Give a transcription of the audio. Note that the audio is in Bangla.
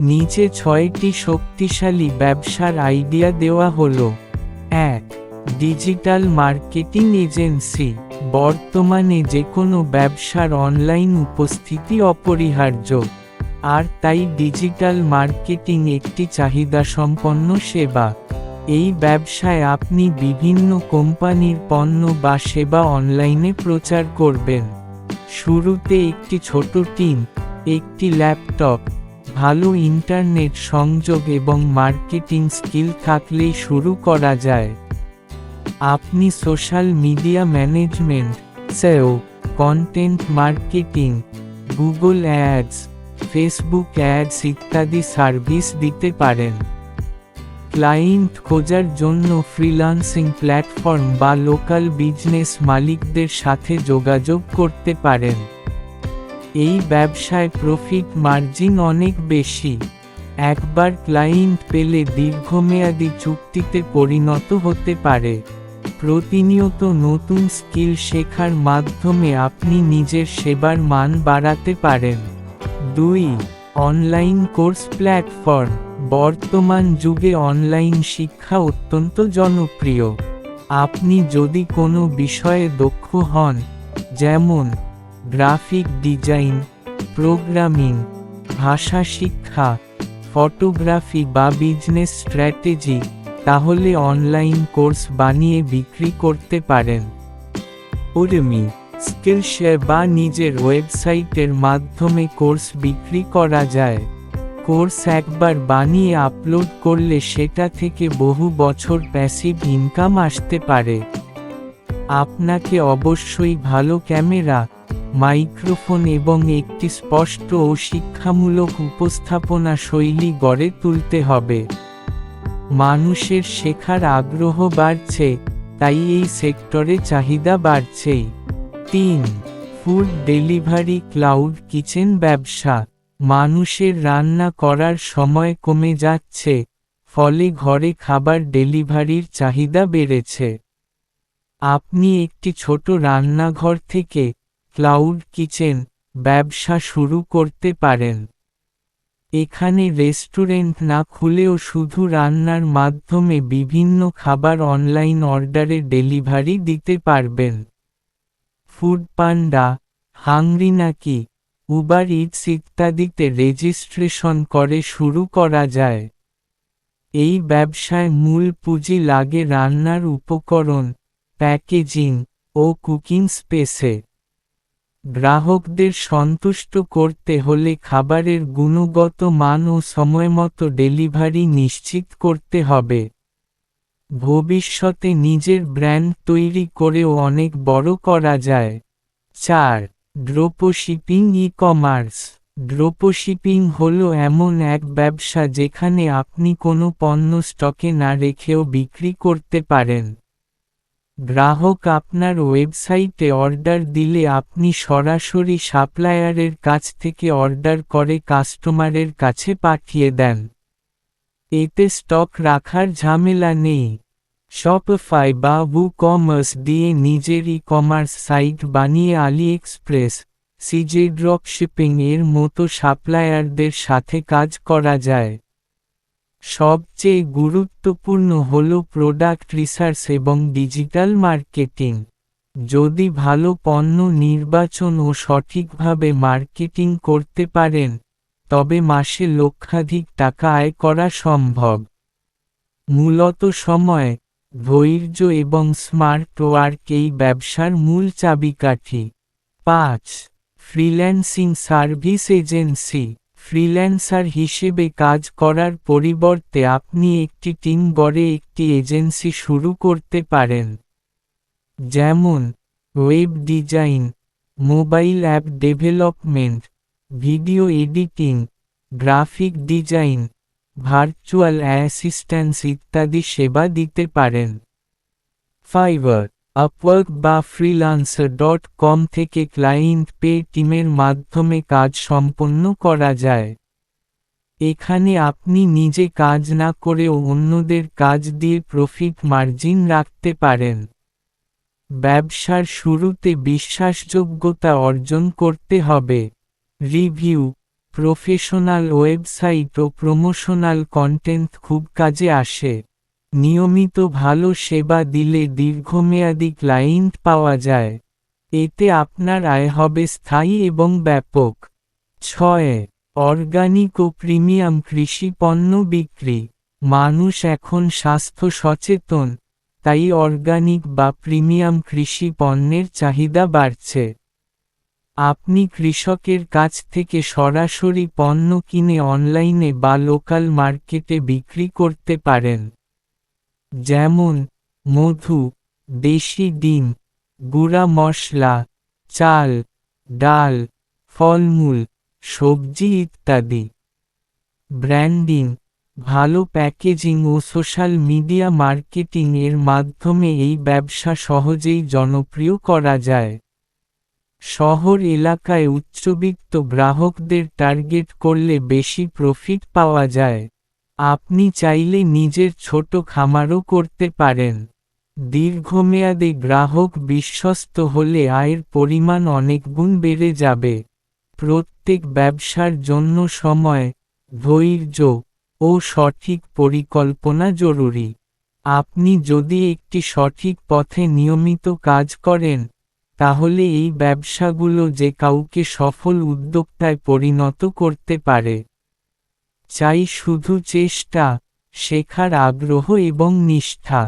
নিচে ছয়টি শক্তিশালী ব্যবসার আইডিয়া দেওয়া হলো। এক ডিজিটাল মার্কেটিং এজেন্সি বর্তমানে যে কোনো ব্যবসার অনলাইন উপস্থিতি অপরিহার্য। আর তাই ডিজিটাল মার্কেটিং একটি চাহিদাসম্পন্ন সেবা। এই ব্যবসায় আপনি বিভিন্ন কোম্পানির পণ্য বা সেবা অনলাইনে প্রচার করবেন। শুরুতে একটি ছোট টিম একটি ল্যাপটপ ভালো ইন্টারনেট সংযোগ এবং মার্কেটিং স্কিল থাকলেই শুরু করা যায়। আপনি social media management, SEO, content marketing, Google ads, Facebook ads ইত্যাদি সার্ভিস দিতে পারেন। ক্লায়েন্ট খোঁজার জন্য ফ্রিল্যান্সিং প্ল্যাটফর্ম বা লোকাল বিজনেস মালিকদের সাথে যোগাযোগ করতে পারেন। এই ব্যবসায় প্রফিট মার্জিন অনেক বেশি। একবার ক্লায়েন্ট পেলে দীর্ঘমেয়াদী চুক্তিতে পরিণত হতে পারে। প্রতিনিয়ত নতুন স্কিল শেখার মাধ্যমে আপনি নিজের সেবার মান বাড়াতে পারেন। দুই অনলাইন কোর্স প্ল্যাটফর্ম বর্তমান যুগে অনলাইন শিক্ষা অত্যন্ত জনপ্রিয়। আপনি যদি কোনো বিষয়ে দক্ষ হন, যেমন গ্রাফিক ডিজাইন, প্রোগ্রামিং, ভাষা শিক্ষা, ফটোগ্রাফি বা বিজনেস স্ট্র্যাটেজি, তাহলে অনলাইন কোর্স বানিয়ে বিক্রি করতে পারেন। উর্মি স্কিলশেয়ার বা নিজের ওয়েবসাইটের মাধ্যমে কোর্স বিক্রি করা যায়। কোর্স একবার বানিয়ে আপলোড করলে সেটা থেকে বহু বছর প্যাসিভ ইনকাম আসতে পারে। আপনাকে অবশ্যই ভালো ক্যামেরা মাইক্রোফোন এবং একটি স্পষ্ট ও শিক্ষামূলক উপস্থাপনা শৈলী গড়ে তুলতে হবে। মানুষের শেখার আগ্রহ বাড়ছে, তাই এই সেক্টরে চাহিদা বাড়ছেই। তিন, ফুড ডেলিভারি, ক্লাউড কিচেন ব্যবসা। মানুষের রান্না করার সময় কমে যাচ্ছে, ফলে ঘরে খাবার ডেলিভারির চাহিদা বেড়েছে। আপনি একটি ছোট রান্নাঘর থেকে ক্লাউড কিচেন ব্যবসা শুরু করতে পারেন। এখানে রেস্টুরেন্ট না খুলেও শুধু রান্নার মাধ্যমে বিভিন্ন খাবার অনলাইন অর্ডারে ডেলিভারি দিতে পারবেন। ফুড পান্ডা হাংরি নাকি উবার ইটস ইত্যাদিতে রেজিস্ট্রেশন করে শুরু করা যায়। এই ব্যবসায় মূল পুঁজি লাগে রান্নার উপকরণ প্যাকেজিং ও কুকিং স্পেসে গ্রাহকদের সন্তুষ্ট করতে হলে খাবারের গুণগত মান ও সময়মতো ডেলিভারি নিশ্চিত করতে হবে। ভবিষ্যতে নিজের ব্র্যান্ড তৈরি করেও অনেক বড় করা যায়। চার ড্রোপোশিপিং ই কমার্স ড্রোপোশিপিং হল এমন এক ব্যবসা যেখানে আপনি কোনো পণ্য স্টকে না রেখেও বিক্রি করতে পারেন। গ্রাহক আপনার ওয়েবসাইটে অর্ডার দিলে আপনি সরাসরি সাপ্লায়ারের কাছ থেকে অর্ডার করে কাস্টমারের কাছে পাঠিয়ে দেন। এতে স্টক রাখার ঝামেলা নেই। শপফাই বা বু কমার্স দিয়ে নিজের ই কমার্স সাইট বানিয়ে AliExpress CJ drop shipping এর মতো সাপ্লায়ারদের সাথে কাজ করা যায়। সবচেয়ে গুরুত্বপূর্ণ হল প্রোডাক্ট রিসার্চ এবং ডিজিটাল মার্কেটিং যদি ভালো পণ্য নির্বাচন ও সঠিকভাবে মার্কেটিং করতে পারেন, তবে মাসে লক্ষাধিক টাকা আয় করা সম্ভব। মূলত সময়, ধৈর্য এবং স্মার্ট ওয়ার্ক এই ব্যবসার মূল চাবিকাঠি। পাঁচ ফ্রিল্যান্সিং সার্ভিস এজেন্সি ফ্রিল্যান্সার হিসেবে কাজ করার পরিবর্তে আপনি একটি টিম গড়ে একটি এজেন্সি শুরু করতে পারেন। যেমন, web design, mobile app development, video editing, graphic design, virtual assistance ইত্যাদি সেবা দিতে পারেন। ফাইবার আপওয়ার্ক বা ফ্রিলান্সার ডট কম থেকে ক্লায়েন্ট পে টিমের মাধ্যমে কাজ সম্পন্ন করা যায়। এখানে আপনি নিজে কাজ না করেও অন্যদের কাজ দিয়ে প্রফিট মার্জিন রাখতে পারেন। ব্যবসার শুরুতে বিশ্বাসযোগ্যতা অর্জন করতে হবে। রিভিউ, প্রফেশনাল ওয়েবসাইট ও প্রমোশনাল কন্টেন্ট খুব কাজে আসে। নিয়মিত ভালো সেবা দিলে দীর্ঘমেয়াদী ক্লায়েন্ট পাওয়া যায়। এতে আপনার আয় হবে স্থায়ী এবং ব্যাপক। ছয়, অর্গানিক ও প্রিমিয়াম কৃষি পণ্য বিক্রি। মানুষ এখন স্বাস্থ্য সচেতন, তাই অর্গানিক বা প্রিমিয়াম কৃষি পণ্যের চাহিদা বাড়ছে। আপনি কৃষকের কাছ থেকে সরাসরি পণ্য কিনে অনলাইনে বা লোকাল মার্কেটে বিক্রি করতে পারেন। যেমন মধু, দেশি ডিম, গুঁড়া মশলা, চাল, ডাল, ফলমূল, সবজি ইত্যাদি। ব্র্যান্ডিং, ভালো প্যাকেজিং ও সোশ্যাল মিডিয়া মার্কেটিং এর মাধ্যমে এই ব্যবসা সহজেই জনপ্রিয় করা যায়। শহর এলাকায় উচ্চবিত্ত গ্রাহকদের টার্গেট করলে বেশি প্রফিট পাওয়া যায়। আপনি চাইলে নিজের ছোট খামারও করতে পারেন। দীর্ঘমেয়াদে গ্রাহক বিশ্বস্ত হলে আয়ের পরিমাণ অনেক গুণ বেড়ে যাবে। প্রত্যেক ব্যবসার জন্য সময়, ধৈর্য ও সঠিক পরিকল্পনা জরুরি। আপনি যদি একটি সঠিক পথে নিয়মিত কাজ করেন, তাহলে এই ব্যবসাগুলো যে কাউকে সফল উদ্যোক্তায় পরিণত করতে পারে। চাই শুধু চেষ্টা শেখার আগ্রহ এবং নিষ্ঠা।